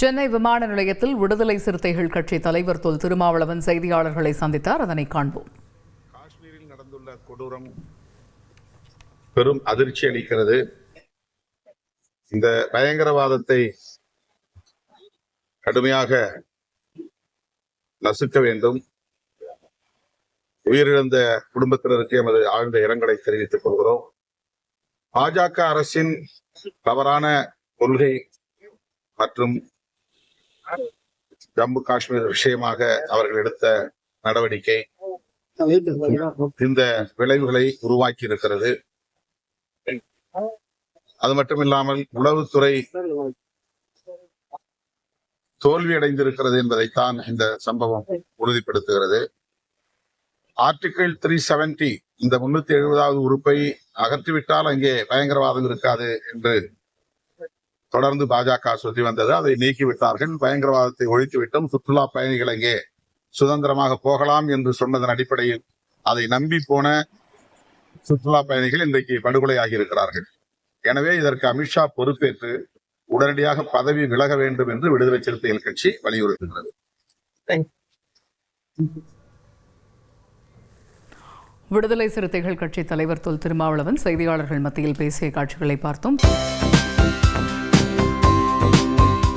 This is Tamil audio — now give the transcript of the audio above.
சென்னை விமான நிலையத்தில் விடுதலை சிறுத்தைகள் கட்சி தலைவர் தொல் திருமாவளவன் செய்தியாளர்களை சந்தித்தார். அதனை காண்போம். காஷ்மீரில் நடந்துள்ள கொடூரம் பெரும் அதிர்ச்சி அளிக்கிறது. இந்த பயங்கரவாதத்தை கடுமையாக நசுக்க வேண்டும். உயிரிழந்த குடும்பத்தினருக்கு எமது ஆழ்ந்த இரங்கலை தெரிவித்துக் கொள்கிறோம். பாஜக அரசின் தவறான கொள்கை மற்றும் ஜம்மு காஷ்மீர் விஷயமாக அவர்கள் எடுத்த நடவடிக்கை இந்த விளைவுகளை உருவாக்கி இருக்கிறது அது மட்டுமில்லாமல் உளவுத்துறை தோல்வி அடைந்திருக்கிறது என்பதைத்தான் இந்த சம்பவம் உறுதிப்படுத்துகிறது. ஆர்டிகிள் த்ரீ செவன்டி இந்த முன்னூத்தி எழுபதாவது உறுப்பை அகற்றிவிட்டால் அங்கே பயங்கரவாதம் இருக்காது என்று தொடர்ந்து பாஜக சொல்லி வந்தது. அதை நீக்கிவிட்டார்கள். பயங்கரவாதத்தை ஒழித்துவிட்டும். சுற்றுலா பயணிகள் அங்கே சுதந்திரமாக போகலாம் என்று சொன்னதன் அடிப்படையில் அதை நம்பி போன சுற்றுலா பயணிகள் இன்றைக்கு படுகொலையாகி இருக்கிறார்கள் எனவே இதற்கு அமித்ஷா பொறுப்பேற்று உடனடியாக பதவி விலக வேண்டும் என்று விடுதலை சிறுத்தைகள் கட்சி வலியுறுத்துகிறது விடுதலை சிறுத்தைகள் கட்சி தலைவர் தொல் திருமாவளவன் செய்தியாளர்கள் மத்தியில் பேசிய காட்சிகளை பார்த்தோம்.